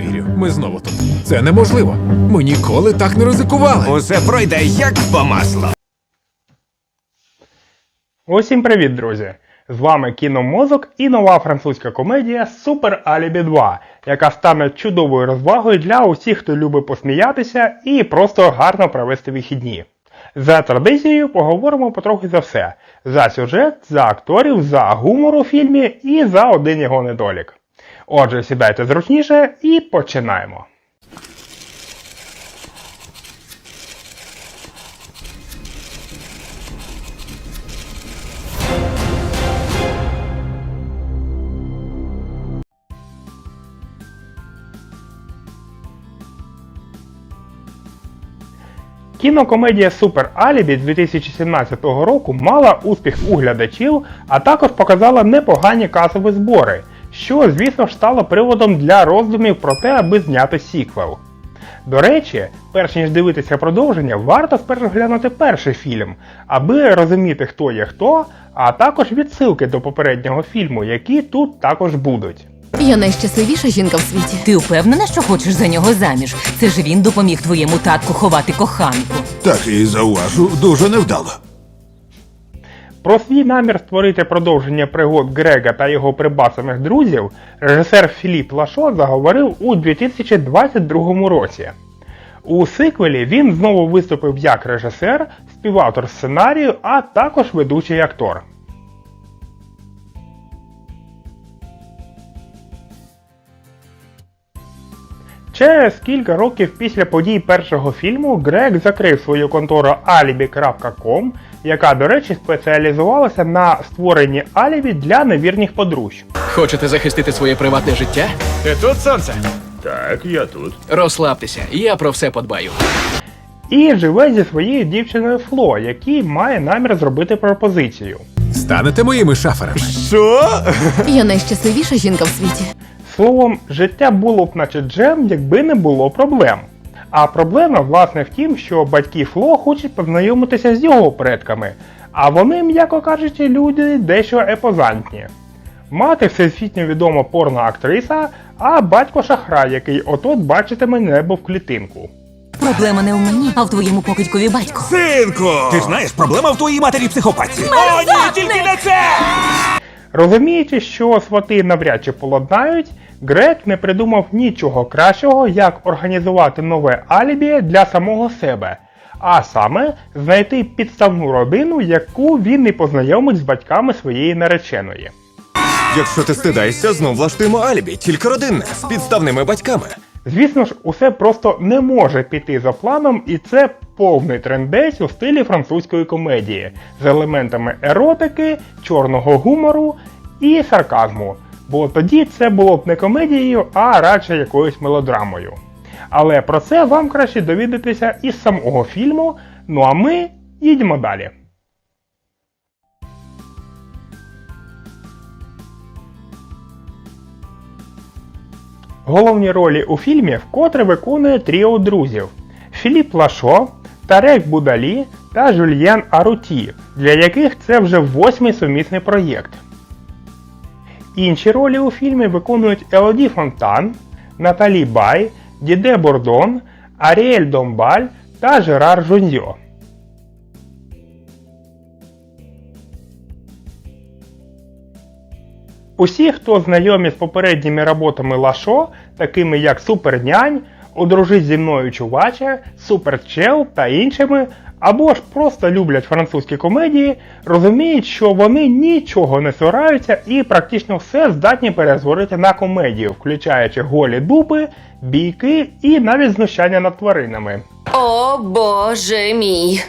не вірю. Ми знову тут. Це неможливо. Ми ніколи так не ризикували. Усе пройде як по маслу. Усім привіт, друзі! З вами Кіномозок і нова французька комедія Супер Алібі 2, яка стане чудовою розвагою для усіх, хто любить посміятися і просто гарно провести вихідні. За традицією поговоримо потрохи за все: за сюжет, за акторів, за гумор у фільмі і за один його недолік. Отже, сідайте зручніше і починаємо. Кінокомедія Супер Алібі 2017 року мала успіх у глядачів, а також показала непогані касові збори, що, звісно ж, стало приводом для роздумів про те, аби зняти сіквел. До речі, перш ніж дивитися продовження, варто спершу глянути перший фільм, аби розуміти, хто є хто, а також відсилки до попереднього фільму, які тут також будуть. Я найщасливіша жінка в світі. Ти впевнена, що хочеш за нього заміж? Це ж він допоміг твоєму татку ховати коханку. Так і зауважу, дуже невдало. Про свій намір створити продовження пригод Грега та його прибасаних друзів режисер Філіп Лашо заговорив у 2022 році. У сиквелі він знову виступив як режисер, співавтор сценарію, а також ведучий актор. Через кілька років після подій першого фільму Грег закрив свою контору alibi.com, яка, до речі, спеціалізувалася на створенні алібі для невірних подружжя. Хочете захистити своє приватне життя? Ти тут сонце? Так, я тут. Розслабтеся, я про все подбаю. І живе зі своєю дівчиною Фло, який має намір зробити пропозицію. Станете моїми шаферами. Що? Я найщасливіша жінка в світі. Словом, життя було б наче джем, якби не було проблем. А проблема, власне, в тім, що батьки Фло хочуть познайомитися з його предками, а вони, м'яко кажучи, люди дещо епозантні. Мати всесвітньо відома порноактриса, а батько шахрай, який отот бачитиме небо в клітинку. Проблема не в мені, а в твоєму покидькові батьку. Синку! Ти знаєш, проблема в твоїй матері психопатці. О, ні, тільки не! Розуміючи, що свати навряд чи поладнають, Грек не придумав нічого кращого, як організувати нове алібі для самого себе, а саме знайти підставну родину, яку він не познайомить з батьками своєї нареченої. Якщо ти стидаєшся, знов влаштуємо алібі, тільки родинне, з підставними батьками. Звісно ж, усе просто не може піти за планом, і це повний трендець у стилі французької комедії з елементами еротики, чорного гумору і сарказму. Бо тоді це було б не комедією, а радше якоюсь мелодрамою. Але про це вам краще довідатися із самого фільму. Ну а ми їдемо далі. Головні ролі у фільмі вкотре виконує тріо друзів Філіп Лашо, Тарек Будалі та Жюльєн Аруті, для яких це вже восьмий сумісний проєкт. Інші ролі у фільмі виконують Елоді Фонтан, Наталі Бай, Діде Бордон, Аріель Домбаль та Жерар Жуньо. Усі, хто знайомі з попередніми роботами Лашо, такими як Супернянь, Одружись зі мною чуваче, Суперчел та іншими, або ж просто люблять французькі комедії, розуміють, що вони нічого не цураються і практично все здатні перетворити на комедію, включаючи голі дупи, бійки і навіть знущання над тваринами. О боже мій.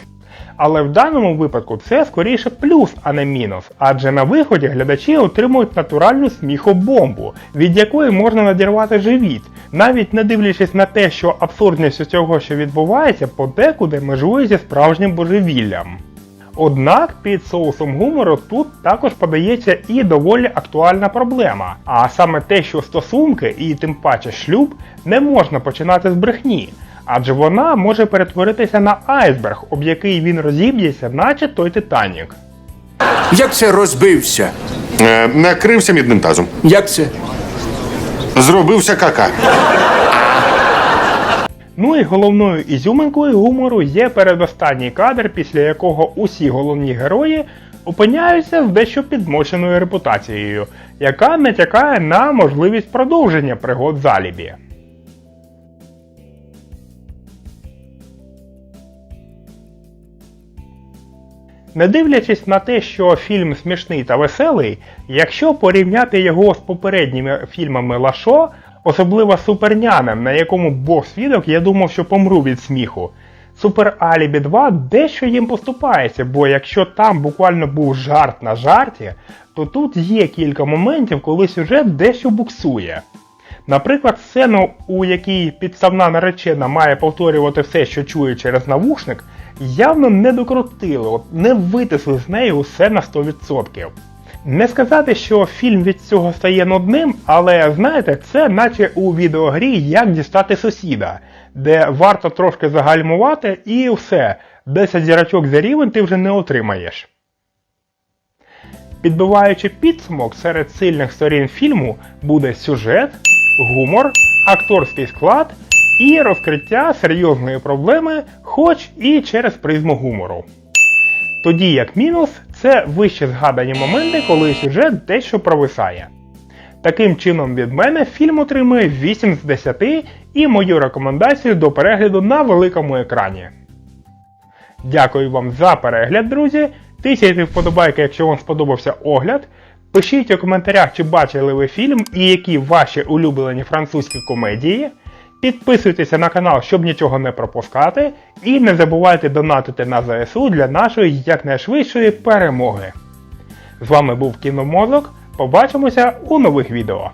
Але в даному випадку це скоріше плюс, а не мінус, адже на виході глядачі отримують натуральну сміхобомбу, від якої можна надірвати живіт, навіть не дивлячись на те, що абсурдність усього, що відбувається, подекуди межує зі справжнім божевіллям. Однак під соусом гумору тут також подається і доволі актуальна проблема, а саме те, що стосунки і тим паче шлюб не можна починати з брехні, адже вона може перетворитися на айсберг, об який він розіб'ється, наче той Титанік. Як це розбився? Е, накрився мідним тазом. Як це? Зробився кака. Ну і головною ізюминкою гумору є передостанній кадр, після якого усі головні герої опиняються з дещо підмоченою репутацією, яка натякає на можливість продовження пригод залібі. Не дивлячись на те, що фільм смішний та веселий, якщо порівняти його з попередніми фільмами Лашо, особливо Супернянем, на якому Бог свідок, я думав, що помру від сміху. Супер Алібі 2 дещо їм поступається, бо якщо там буквально був жарт на жарті, то тут є кілька моментів, коли сюжет дещо буксує. Наприклад, сцену, у якій підставна наречена має повторювати все, що чує через навушник, явно не докрутили, не витисли з неї усе на 100%. Не сказати, що фільм від цього стає нудним, але знаєте, це наче у відеогрі як дістати сусіда, де варто трошки загальмувати і все, 10 зірочок за рівень ти вже не отримаєш. Підбиваючи підсумок, серед сильних сторін фільму буде сюжет, гумор, акторський склад і розкриття серйозної проблеми, хоч і через призму гумору. Тоді як мінус, це вище згадані моменти, коли сюжет дещо провисає. Таким чином від мене фільм отримує 8 з 10 і мою рекомендацію до перегляду на великому екрані. Дякую вам за перегляд, друзі. Тисяйте вподобайки, якщо вам сподобався огляд. Пишіть у коментарях, чи бачили ви фільм і які ваші улюблені французькі комедії. Підписуйтеся на канал, щоб нічого не пропускати. І не забувайте донатити на ЗСУ для нашої якнайшвидшої перемоги. З вами був Кіномозок. Побачимося у нових відео.